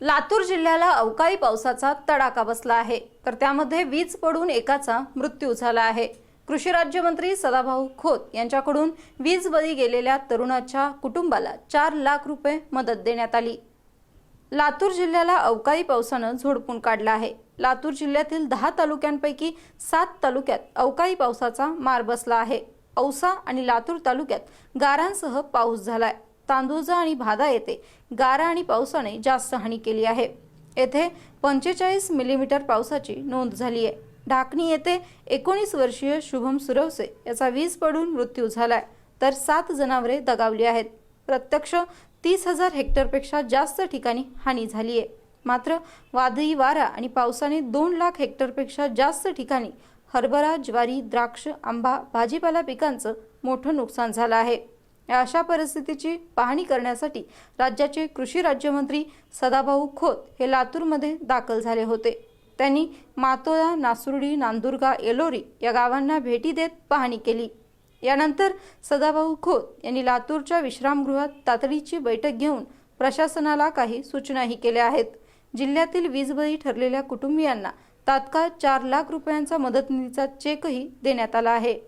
लातूर जिल्ह्याला अवकाळी पावसाचा तडाखा बसला आहे. तर त्यामध्ये वीज पडून एकाचा मृत्यू झाला आहे. कृषी राज्यमंत्री सदाभाऊ खोत यांच्याकडून वीज बळी गेलेल्या तरुणाच्या कुटुंबाला चार लाख रुपये मदत देण्यात आली. लातूर जिल्ह्याला अवकाळी पावसानं झोडपून काढलं आहे. लातूर जिल्ह्यातील दहा तालुक्यांपैकी सात तालुक्यात अवकाळी पावसाचा मार बसला आहे. औसा आणि लातूर तालुक्यात गारांसह पाऊस झालाय. तांदूळजा आणि भादा येथे गारा आणि पावसाने जास्त हानी केली आहे. येथे पंचेचाळीस मिलीमीटर पावसाची नोंद झाली आहे. ढाकणी येथे एकोणीस वर्षीय शुभम सुरवसे याचा वीज पडून मृत्यू झालाय. तर सात जनावरे दगावली आहेत. प्रत्यक्ष तीस हजार हेक्टरपेक्षा जास्त ठिकाणी हानी झाली आहे. मात्र वादळी वारा आणि पावसाने दोन लाख हेक्टरपेक्षा जास्त ठिकाणी हरभरा ज्वारी द्राक्ष आंबा भाजीपाला पिकांचं मोठं नुकसान झालं आहे. या अशा परिस्थितीची पाहणी करण्यासाठी राज्याचे कृषी राज्यमंत्री सदाभाऊ खोत हे लातूरमध्ये दाखल झाले होते. त्यांनी मातोळा नासुर्डी नांदुर्गा एलोरी या गावांना भेटी देत पाहणी केली. यानंतर सदाभाऊ खोत यांनी लातूरच्या विश्रामगृहात तातडीची बैठक घेऊन प्रशासनाला काही सूचनाही केल्या आहेत. जिल्ह्यातील वीजबळी ठरलेल्या कुटुंबियांना तात्काळ चार लाख रुपयांचा मदतनिधीचा चेकही देण्यात आला आहे.